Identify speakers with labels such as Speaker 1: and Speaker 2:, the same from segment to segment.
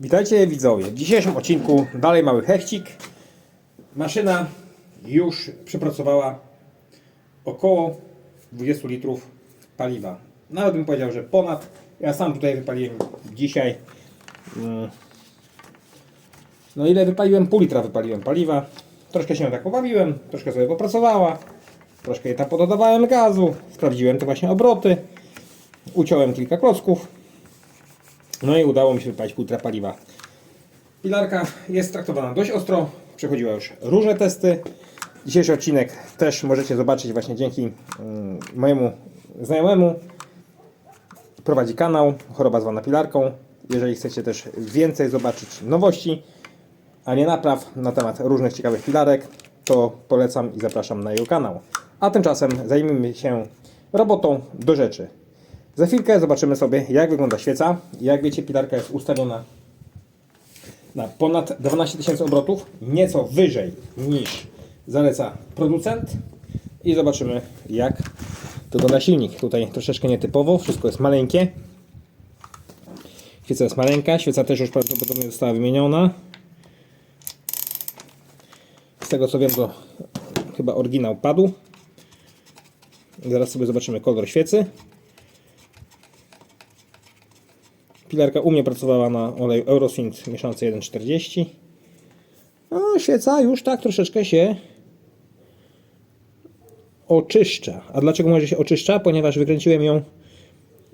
Speaker 1: Witajcie widzowie. W dzisiejszym odcinku dalej mały hechcik. Maszyna już przepracowała około 20 litrów paliwa. Nawet bym powiedział, że ponad. Ja sam tutaj wypaliłem dzisiaj. mm, No ile wypaliłem? Pół litra wypaliłem paliwa. Troszkę się tak pobawiłem, troszkę sobie popracowała. Troszkę jej tam pododawałem gazu. Sprawdziłem te właśnie obroty. Uciąłem kilka klocków. No i udało mi się wypalić pół litra paliwa. Pilarka jest traktowana dość ostro, przechodziła już różne testy. Dzisiejszy odcinek też możecie zobaczyć właśnie dzięki mm, mojemu znajomemu. Prowadzi kanał Choroba zwana pilarką. Jeżeli chcecie też więcej zobaczyć nowości, a nie napraw na temat różnych ciekawych pilarek, to polecam i zapraszam na jego kanał. A tymczasem zajmijmy się robotą do rzeczy. Za chwilkę zobaczymy sobie, jak wygląda świeca. Jak wiecie, pilarka jest ustawiona na ponad 12 tysięcy obrotów, nieco wyżej niż zaleca producent. I zobaczymy, jak wygląda silnik. Tutaj troszeczkę nietypowo, wszystko jest maleńkie. Świeca jest maleńka, świeca też już prawdopodobnie została wymieniona. Z tego co wiem, to chyba oryginał padł. Zaraz sobie zobaczymy kolor świecy. Pilarka u mnie pracowała na oleju Eurosint mieszance 1,40. No, świeca już tak troszeczkę się oczyszcza. A dlaczego może się oczyszcza? Ponieważ wykręciłem ją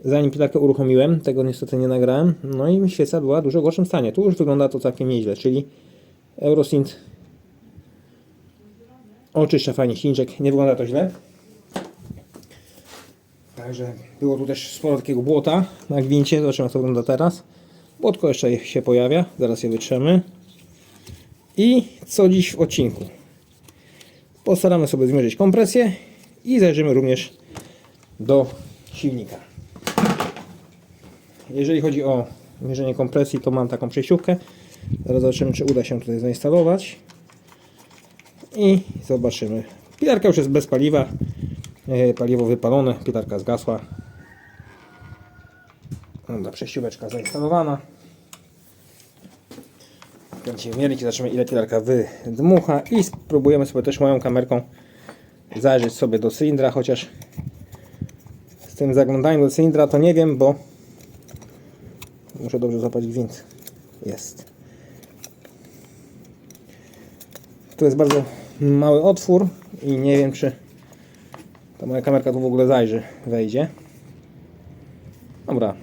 Speaker 1: zanim pilarkę uruchomiłem. Tego niestety nie nagrałem. No i świeca była w dużo gorszym stanie. Tu już wygląda to całkiem nieźle, czyli Eurosint oczyszcza fajnie silniczek. Nie wygląda to źle. Także było tu też sporo takiego błota na gwincie. Zobaczymy jak to wygląda teraz. Błotko jeszcze się pojawia. Zaraz je wytrzemy. I co dziś w odcinku? Postaramy sobie zmierzyć kompresję i zajrzymy również do silnika. Jeżeli chodzi o mierzenie kompresji, to mam taką przejściówkę. Zaraz zobaczymy, czy uda się tutaj zainstalować. I zobaczymy. Pilarka już jest bez paliwa. E, Paliwo wypalone, pilarka zgasła. Dobra, przejścióweczka zainstalowana. Będziemy mierzyć, zobaczymy ile pilarka wydmucha i spróbujemy sobie też moją kamerką zajrzeć sobie do cylindra, chociaż z tym zaglądaniem do cylindra to nie wiem, bo muszę dobrze złapać gwint. Jest. Tu jest bardzo mały otwór i nie wiem czy ta moja kamerka tu w ogóle zajrzy, wejdzie. Dobra,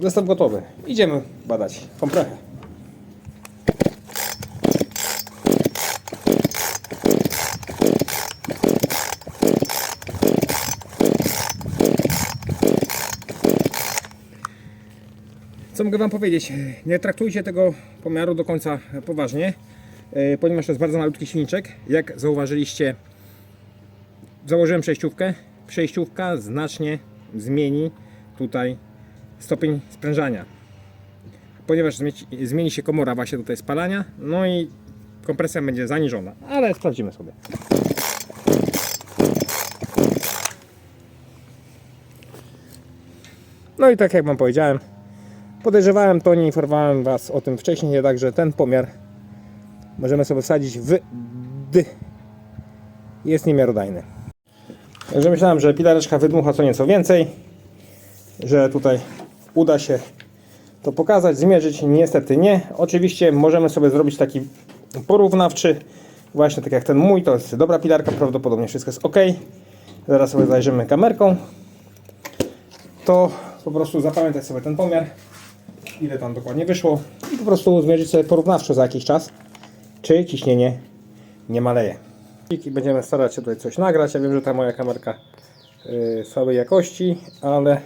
Speaker 1: zestaw gotowy. Idziemy badać komprechę. Co mogę Wam powiedzieć? Nie traktujcie tego pomiaru do końca poważnie, e, ponieważ to jest bardzo malutki silniczek. Jak zauważyliście, założyłem przejściówkę. Przejściówka znacznie zmieni tutaj stopień sprężania. Ponieważ zmieni się komora właśnie tutaj spalania, no i kompresja będzie zaniżona, ale sprawdzimy sobie. No i tak jak Wam powiedziałem, podejrzewałem to, nie informowałem Was o tym wcześniej, jednakże ten pomiar możemy sobie wsadzić w D. Jest niemiarodajny. Także myślałem, że pilareczka wydmucha co nieco więcej, że tutaj uda się to pokazać, zmierzyć. Niestety nie. Oczywiście możemy sobie zrobić taki porównawczy, właśnie tak jak ten mój, to jest dobra pilarka, prawdopodobnie wszystko jest ok. Zaraz sobie zajrzymy kamerką. To po prostu zapamiętać sobie ten pomiar, ile tam dokładnie wyszło i po prostu zmierzyć sobie porównawczo za jakiś czas, czy ciśnienie nie maleje. I będziemy starać się tutaj coś nagrać. Ja wiem, że ta moja kamerka yy, słabej jakości, ale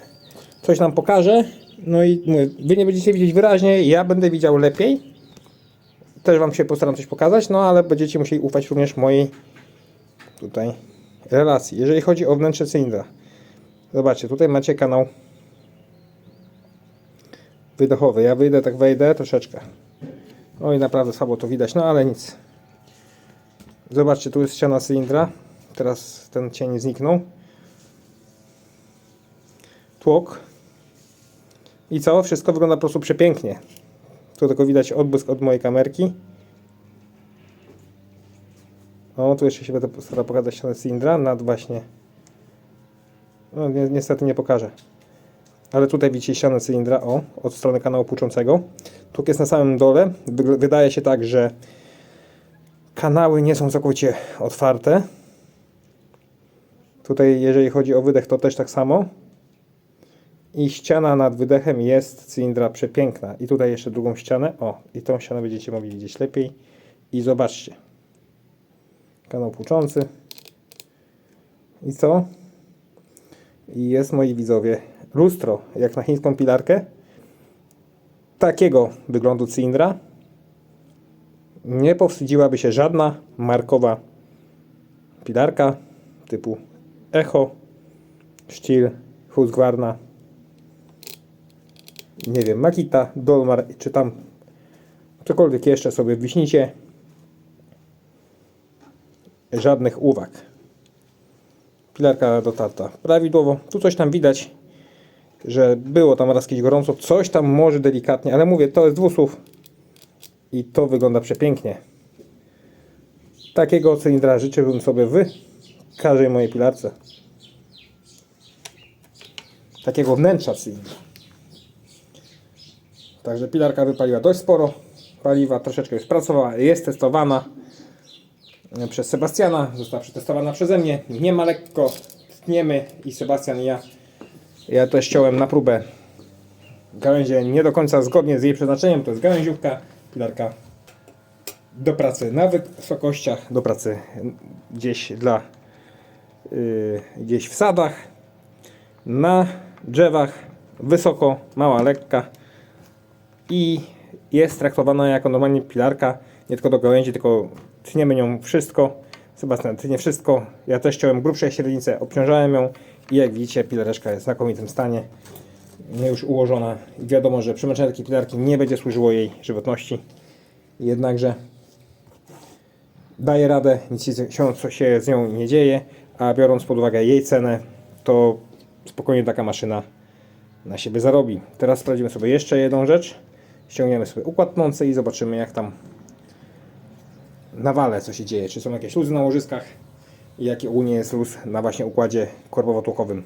Speaker 1: coś nam pokaże. No i mówię, wy nie będziecie widzieć wyraźnie, ja będę widział lepiej. Też wam się postaram coś pokazać, no ale będziecie musieli ufać również mojej tutaj relacji. Jeżeli chodzi o wnętrze cylindra. Zobaczcie, tutaj macie kanał wydechowy. Ja wyjdę, tak wejdę troszeczkę. Oj, naprawdę słabo to widać, no ale nic. Zobaczcie, tu jest ściana cylindra. Teraz ten cień zniknął. Tłok. I co? Wszystko wygląda po prostu przepięknie. Tu tylko widać odbłysk od mojej kamerki. O, tu jeszcze się będę starał pokazać ścianę cylindra nad właśnie. No, ni niestety nie pokażę. Ale tutaj widzicie ścianę cylindra, o, od strony kanału płuczącego. Tu jest na samym dole. Wydaje się tak, że kanały nie są całkowicie otwarte. Tutaj, jeżeli chodzi o wydech, to też tak samo. I ściana nad wydechem jest cylindra przepiękna. I tutaj jeszcze drugą ścianę. O, i tą ścianę będziecie mogli widzieć lepiej. I zobaczcie. Kanał płuczący. I co? I jest, moi widzowie, lustro, jak na chińską pilarkę. Takiego wyglądu cylindra nie powstydziłaby się żadna markowa pilarka typu Echo, Stihl, Husqvarna, nie wiem, Makita, Dolmar, czy tam cokolwiek jeszcze sobie wiśnicie. Żadnych uwag. Pilarka dotarta prawidłowo. Tu coś tam widać, że było tam raz kiedyś gorąco. Coś tam może delikatnie, ale mówię, to jest dwusłów. I to wygląda przepięknie. Takiego cylindra życzyłbym sobie w każdej mojej pilarce. Takiego wnętrza cylindra. Także pilarka wypaliła dość sporo paliwa, troszeczkę już pracowała, jest testowana przez Sebastiana, została przetestowana przeze mnie. Nie ma lekko, tniemy i Sebastian i ja. Ja też ściąłem na próbę gałęzie nie do końca zgodnie z jej przeznaczeniem. To jest gałęziówka, pilarka do pracy na wysokościach, do pracy gdzieś dla yy, gdzieś w sadach, na drzewach, wysoko, mała, lekka i jest traktowana jako normalnie pilarka, nie tylko do gałęzi, tylko tniemy nią wszystko. Sebastian tnie wszystko. Ja też chciałem grubsze średnice, obciążałem ją i jak widzicie pilareczka jest w znakomitym stanie. Już ułożona i wiadomo, że przemęczenie takiej pilarki nie będzie służyło jej żywotności. Jednakże daje radę, nic się, się- z nią nie dzieje, a biorąc pod uwagę jej cenę, to spokojnie taka maszyna na siebie zarobi. Teraz sprawdzimy sobie jeszcze jedną rzecz. Ściągniemy sobie układ tnący i zobaczymy jak tam na wale co się dzieje. Czy są jakieś luzy na łożyskach i jaki ogólnie jest luz na właśnie układzie korbowo-tłokowym.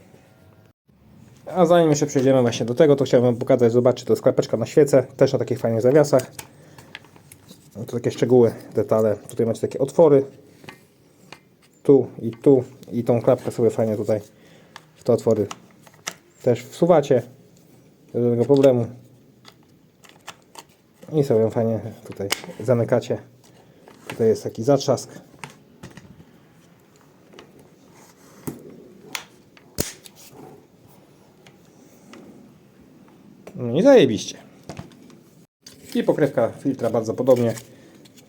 Speaker 1: A zanim jeszcze przejdziemy właśnie do tego, to chciałbym Wam pokazać, zobaczcie, to jest klapeczka na świecę, też na takich fajnych zawiasach. No to takie szczegóły, detale. Tutaj macie takie otwory. Tu i tu. I tą klapkę sobie fajnie tutaj w te otwory też wsuwacie. Bez żadnego problemu. I sobie ją fajnie tutaj zamykacie. Tutaj jest taki zatrzask. No zajebiście. I pokrywka filtra bardzo podobnie.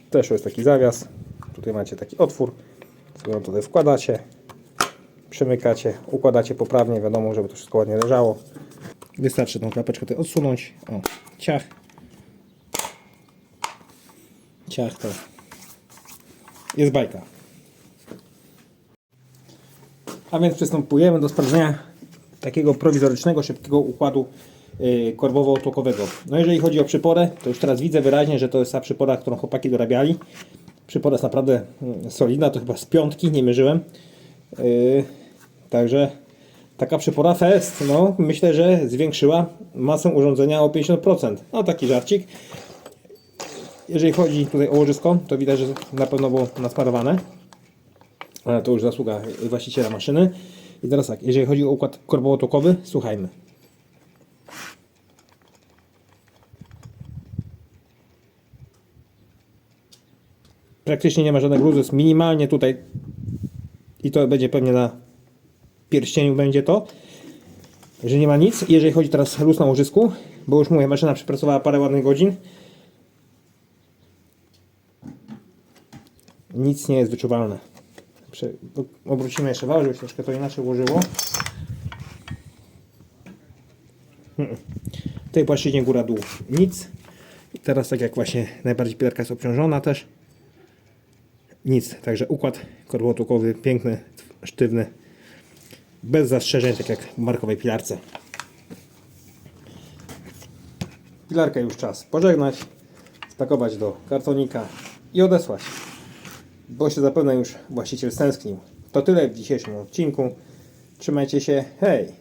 Speaker 1: Też jest taki zawias. Tutaj macie taki otwór. Ją tutaj wkładacie. Przemykacie, układacie poprawnie, wiadomo, żeby to wszystko ładnie leżało. Wystarczy tą klapeczkę tutaj odsunąć. O, ciach. Ciach to jest bajka. A więc przystępujemy do sprawdzenia takiego prowizorycznego, szybkiego układu yy, korbowo-tłokowego. No jeżeli chodzi o przyporę, to już teraz widzę wyraźnie, że to jest ta przypora, którą chłopaki dorabiali. Przypora jest naprawdę mm, solidna, to chyba z piątki, nie mierzyłem. Yy, także taka przypora fest, no myślę, że zwiększyła masę urządzenia o 50%. No taki żarcik. Jeżeli chodzi tutaj o łożysko, to widać, że na pewno było nasmarowane. Ale to już zasługa właściciela maszyny. I teraz tak, jeżeli chodzi o układ korbowo-tłokowy, słuchajmy. Praktycznie nie ma żadnego luzu, jest minimalnie tutaj i to będzie pewnie na pierścieniu będzie to, że nie ma nic. Jeżeli chodzi teraz luz na łożysku, bo już mówię, maszyna przepracowała parę ładnych godzin, nic nie jest wyczuwalne. Prze obrócimy jeszcze wał, żeby się troszkę to inaczej ułożyło. W tej płaszczyźnie góra dół nic. I teraz tak jak właśnie najbardziej pilarka jest obciążona też. Nic, także układ korbotukowy piękny, sztywny, bez zastrzeżeń, tak jak w markowej pilarce. Pilarkę już czas pożegnać, spakować do kartonika i odesłać, bo się zapewne już właściciel stęsknił. To tyle w dzisiejszym odcinku. Trzymajcie się, hej!